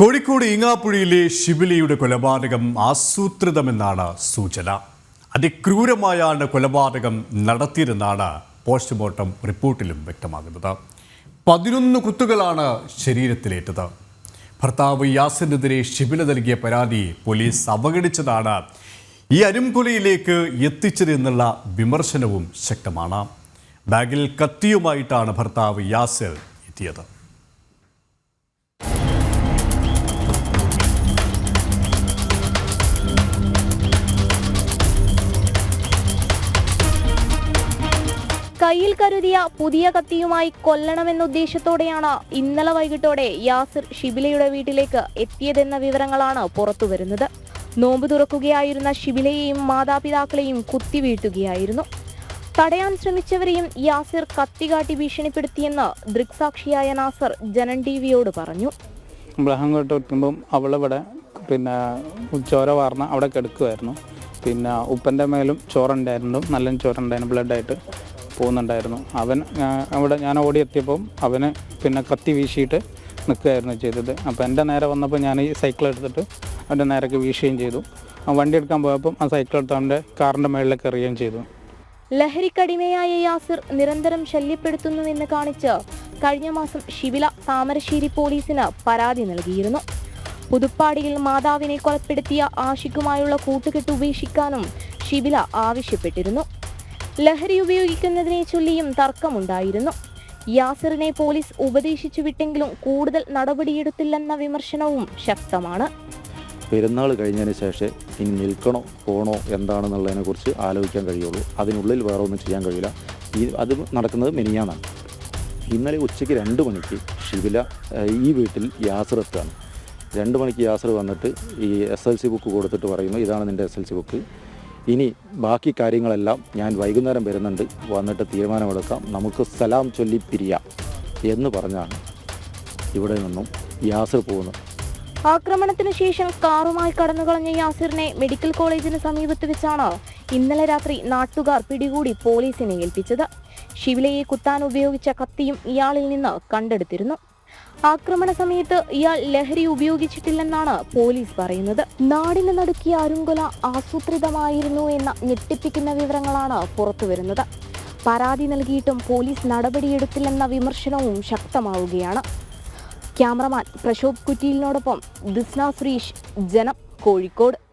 കോഴിക്കോട് ഇങ്ങാപ്പുഴയിലെ ശിബിലിയുടെ കൊലപാതകം ആസൂത്രിതമെന്നാണ് സൂചന. അതിക്രൂരമായാണ് കൊലപാതകം നടത്തിയതെന്നാണ് പോസ്റ്റ്മോർട്ടം റിപ്പോർട്ടിലും വ്യക്തമാകുന്നത്. പതിനൊന്ന് കുത്തുകളാണ് ശരീരത്തിലേറ്റത്. ഭർത്താവ് യാസിനെതിരെ ഷിബില നൽകിയ പരാതി പോലീസ് അവഗണിച്ചതാണ്. ഈ അരുംകൊലയിലേക്ക് എത്തിച്ചതെന്നുള്ള വിമർശനവും ശക്തമാണ്. ബാഗിൽ കത്തിയുമായിട്ടാണ് ഭർത്താവ് യാസിർ എത്തിയത്. കയ്യിൽ കരുതിയ പുതിയ കത്തിയുമായി കൊല്ലണമെന്ന ഉദ്ദേശത്തോടെയാണ് ഇന്നലെ വൈകിട്ടോടെ യാസിർ ഷിബിലയുടെ വീട്ടിലേക്ക് എത്തിയതെന്ന വിവരങ്ങളാണ് പുറത്തുവരുന്നത്. നോമ്പ് തുറക്കുകയായിരുന്ന ഷിബിലയെയും മാതാപിതാക്കളെയും കുത്തിവീഴ്ത്തുകയായിരുന്നു തടയാൻ ശ്രമിച്ചവരെയും യാസിർ കത്തികാട്ടി ഭീഷണിപ്പെടുത്തിയെന്ന് ദൃക്സാക്ഷിയായ നാസർ ജനൻ ടി വിയോട് പറഞ്ഞു. ബഹളം കേട്ട് വെക്കുമ്പം അവളിവിടെ പിന്നെ ചോര വാർന്ന അവിടെ കിടക്കുമായിരുന്നു പിന്നെ ഉപ്പന്റെ മേലും ചോറുണ്ടായിരുന്നു. നല്ല ചോറുണ്ടായിരുന്നു ബ്ലഡായിട്ട് പോകുന്നുണ്ടായിരുന്നു. അവൻ അവിടെ ഞാൻ ഓടിയെത്തിയപ്പം അവന് പിന്നെ കത്തി വീശിയിട്ട് നിൽക്കുകയായിരുന്നു ചെയ്തത്. അപ്പോൾ എന്റെ നേരെ വന്നപ്പോൾ ഞാൻ ഈ സൈക്കിൾ എടുത്തിട്ട് അവന്റെ നേരേക്ക് വീശുകയും ചെയ്തു. ആ വണ്ടി എടുക്കാൻ പോയപ്പം ആ സൈക്കിൾ എടുത്ത് അവന്റെ കാറിന്റെ മേളിലേക്ക് എറിയുകയും ചെയ്തു. ലഹരിക്കടിമയായ യാസിർ നിരന്തരം ശല്യപ്പെടുത്തുന്നുവെന്ന് കാണിച്ച് കഴിഞ്ഞ മാസം ശിവില താമരശ്ശേരി പോലീസിന് പരാതി നൽകിയിരുന്നു. പുതുപ്പാടിയിൽ മാതാവിനെ കൊലപ്പെടുത്തിയ ആഷിക്കുമായുള്ള കൂട്ടുകെട്ട് ഉപേക്ഷിക്കാനും ശിവില ആവശ്യപ്പെട്ടിരുന്നു. ലഹരി ഉപയോഗിക്കുന്നതിനെ ചൊല്ലിയും തർക്കമുണ്ടായിരുന്നു. യാസിറിനെ പോലീസ് ഉപദേശിച്ചു വിട്ടെങ്കിലും കൂടുതൽ നടപടിയെടുത്തില്ലെന്ന വിമർശനവും ശക്തമാണ്. പെരുന്നാൾ കഴിഞ്ഞതിന് ശേഷം ഇനി നിൽക്കണോ പോണോ എന്താണെന്നുള്ളതിനെ കുറിച്ച് ആലോചിക്കാൻ കഴിയുള്ളൂ. അതിനുള്ളിൽ വേറെ ഒന്നും ചെയ്യാൻ കഴിയില്ല. ഈ അത് നടക്കുന്നത് മിനിയാന്നാണ് ഇന്നലെ ഉച്ചയ്ക്ക് രണ്ട് മണിക്ക് ഷിബില ഈ വീട്ടിൽ യാസർ എത്തുകയാണ്. രണ്ട് മണിക്ക് യാസർ വന്നിട്ട് ഈ എസ് എൽ സി ബുക്ക് കൊടുത്തിട്ട് പറയുന്നു ഇതാണ് നിന്റെ എസ് എൽ സി ബുക്ക്. ഇനി ബാക്കി കാര്യങ്ങളെല്ലാം ഞാൻ വൈകുന്നേരം വരുന്നുണ്ട്. വന്നിട്ട് തീരുമാനമെടുക്കാം. നമുക്ക് സലാം ചൊല്ലി പിരിയാം എന്ന് പറഞ്ഞാണ് ഇവിടെ നിന്നും യാസർ പോകുന്നത്. ആക്രമണത്തിന് ശേഷം കാറുമായി കടന്നു കളഞ്ഞ യാസിറിനെ മെഡിക്കൽ കോളേജിന് സമീപത്ത് വെച്ചാണ് ഇന്നലെ രാത്രി നാട്ടുകാർ പിടികൂടി പോലീസിനെ ഏൽപ്പിച്ചത്. ശിവിലയെ കുത്താൻ ഉപയോഗിച്ച കത്തിയും ഇയാളിൽ നിന്ന് കണ്ടെടുത്തിരുന്നു. ആക്രമണ സമയത്ത് ഇയാൾ ലഹരി ഉപയോഗിച്ചിട്ടില്ലെന്നാണ് പോലീസ് പറയുന്നത്. നാടിന് നടുക്കിയ അരുങ്കൊല ആസൂത്രിതമായിരുന്നു എന്ന ഞെട്ടിപ്പിക്കുന്ന വിവരങ്ങളാണ് പുറത്തുവരുന്നത് പരാതി നൽകിയിട്ടും പോലീസ് നടപടിയെടുത്തില്ലെന്ന വിമർശനവും ശക്തമാവുകയാണ്. ക്യാമറമാൻ പ്രശോഭ് കുറ്റിയിലിനോടൊപ്പം ദിസ്ന സുരീഷ് ജനം കോഴിക്കോട്.